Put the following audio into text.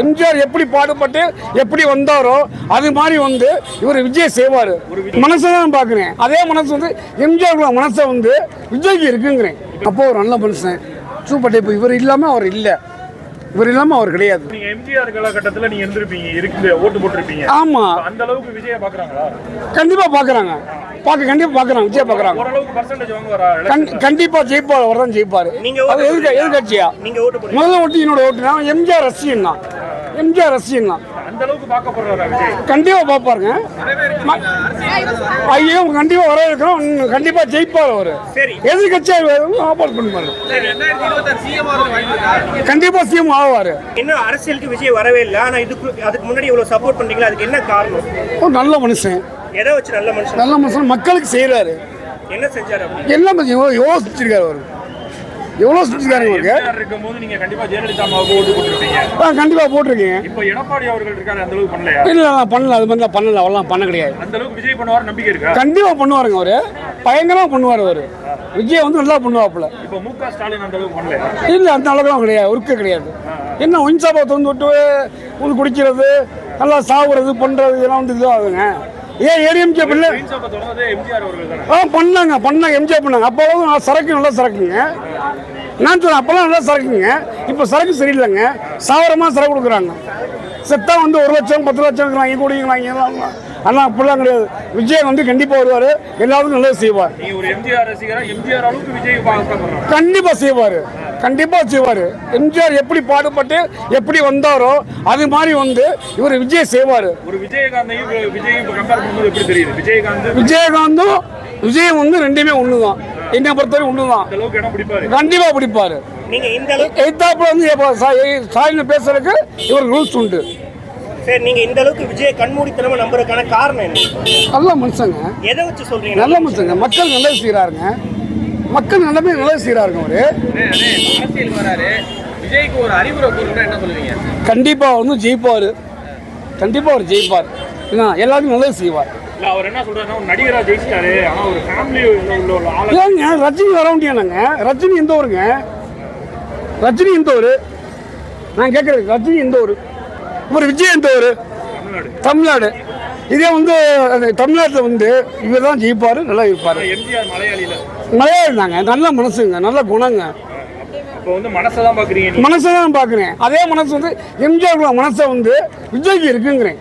எம்ஜிஆர் எப்படி பாடுபட்டு எப்படி வந்தாரோ அது மாதிரி வந்து இவர் விஜய் செய்வார். மனசை தான் பார்க்குறேன். அதே மனசு வந்து எம்ஜிஆர் மனசை வந்து விஜய்க்கு இருக்குங்கிறேன். அப்போ ஒரு நல்ல மனுஷன். சூப்பர் டைப் இவர் இல்லாமல் அவர் இல்லை. இவர் இல்லாமல் அவர் கிடையாது. நீங்க எம்ஜிஆர் காலகட்டத்துல நீங்க இருந்திருப்பீங்க. இருக்கு ஓட்டு போட்டிருப்பீங்க. ஆமாம் அந்த அளவுக்கு விஜய பாக்குறாங்களா? கண்டிப்பாக பார்க்குறாங்க பார்க்க கண்டிப்பாக பார்க்குறாங்க விஜய் பார்க்குறாங்க ஓரளவுக்கு பர்சன்டேஜ் வாங்குவாரா கண் கண்டிப்பாக ஜெயிப்பார். அவர் தான் ஜெயிப்பார். நீங்க எதிர்கட்சியா நீங்க ஓட்டு முதல்ல ஓட்டு என்னோட ஓட்டு நான் எம்ஜிஆர் ரசிகன் தான். எம்ஜிஆர் ரசிகன் தான் கண்டிப்பாக பார்ப்பாருங்க. ஐயோ கண்டிப்பாக வர இருக்கிறோம் கண்டிப்பாக ஜெயிப்பார் அவர். எதிர்கட்சியாக ஆப்போஸ் பண்ணுவார். கண்டிப்பாக சிஎம் ஆவார். இன்னும் அரசியலுக்கு விஜய் வரவே இல்லை. ஆனா இதுக்கு அதுக்கு முன்னாடி இவ்வளவு சப்போர்ட் பண்றீங்களா? அதுக்கு என்ன காரணம்? நல்ல மனுஷன். எதை வச்சு நல்ல மனுஷன்? நல்ல மனுஷன். மக்களுக்கு செய்கிறாரு என்ன செஞ்சாரு எல்லாம் செஞ்சிருக்காரு அவர். எவ்வளோ எம்ஜிஆர் இருக்கும்போது நீங்க கண்டிப்பா ஜெயலலிதா அம்மாவுக்கு ஓட்டு போட்டிருப்பீங்க. ஆ கண்டிப்பாக போட்டிருக்கீங்க. இப்போ எடப்பாடி அவர்கள் இருக்காரு அந்த அளவுக்கு பண்ணலையா? இல்லை நான் பண்ணல அது மாதிரி பண்ணல அவெல்லாம் பண்ண கிடையாது. அந்த அளவுக்கு விஜய் பண்ணுவார் நம்பிக்கை இருக்கா? கண்டிப்பாக பண்ணுவாருங்க அவரு. பயங்கரமாக பண்ணுவார் அவர். விஜய் வந்து நல்லா பண்ணுவாப்புல. இப்போ மு க ஸ்டாலின் அந்த அளவுக்கு பண்ணலையா? இல்லை அந்த அளவுக்குலாம் கிடையாது ஒர்க்கு கிடையாது. என்ன ஒயின் சாப்பா திறந்து விட்டு வந்து குடிக்கிறது நல்லா சாப்பிட்றது பண்ணுறது இதெல்லாம் வந்து இதுவாகுங்க ஏன் ஏடிஎம்கே பிள்ளை ஆ பண்ணாங்க பண்ணாங்க எம்ஜிஆர் பண்ணாங்க. அப்போவும் நான் சரக்கு நல்லா சரக்குங்க. நான் சொல்றேன் அப்போல்லாம் நல்லா சரக்குங்க. இப்போ சரக்கு சரியில்லைங்க. சாவரமாக சரக்கு கொடுக்குறாங்க. செத்தா வந்து ஒரு லட்சம் பத்து லட்சம் வாங்கி. கூடிங்களாங்க ஆனால் அப்படிலாம் கிடையாது. விஜய் வந்து கண்டிப்பாக வருவார். எல்லாருக்கும் நல்லது செய்வார். கண்டிப்பாக செய்வார். கண்டிப்பாக செய்வார். எம்ஜிஆர் எப்படி பாடுபட்டு எப்படி வந்தாரோ அது மாதிரி வந்து இவர் விஜய் செய்வார். ஒரு விஜயகாந்தும் விஜய் வந்து ரெண்டுமே ஒன்று தான் என்னை பொறுத்தவரை ஒன்று தான் கண்டிப்பாக பிடிப்பார். நீங்க இந்த அளவுக்கு எய்தாப்புல வந்து சாயின்னு பேசுறதுக்கு இவருக்கு ரூல்ஸ் உண்டு. சரி நீங்க இந்த அளவுக்கு விஜய் கண்மூடித்தனமா நம்புறதுக்கான காரணம் என்ன? நல்ல மனுஷங்க. எதை வச்சு சொல்றீங்க? நல்ல மனுஷங்க. மக்கள் நல்லது செய்கிறாருங்க மக்கள் நல்லமே நல்லது செய்கிறாருங்க அவரு. கண்டிப்பாக வந்து ஜெயிப்பார். கண்டிப்பாக அவர் ஜெயிப்பார். என்ன எல்லாருக்கும் நல்லது செய்வார். அவர் என்ன சொல்றாருன்னா ஒரு நடிகரா ஜெயிச்சிட்டாரு. ஆனா ஒரு ஃபேமிலி உள்ள உள்ள ஆளை ஏங்க ரஜினி வர முடியாதுங்க ரஜினி எந்த ஊருங்க? ரஜினி எந்த ஊர்? நான் கேட்குறது ரஜினி எந்த ஊர்? விஜய் எந்த ஊர்? தமிழ்நாடு. இதே வந்து தமிழ்நாட்டில் வந்து இவர் தான் ஜெயிப்பார் நல்லா இருப்பார். மலையாளி தாங்க. நல்ல மனசுங்க நல்ல குணங்க. மனசை தான் மனசை பார்க்குறேன் அதே மனசு வந்து எம்ஜிஆர் மனசை வந்து விஜய்க்கு இருக்குங்கிறேன்.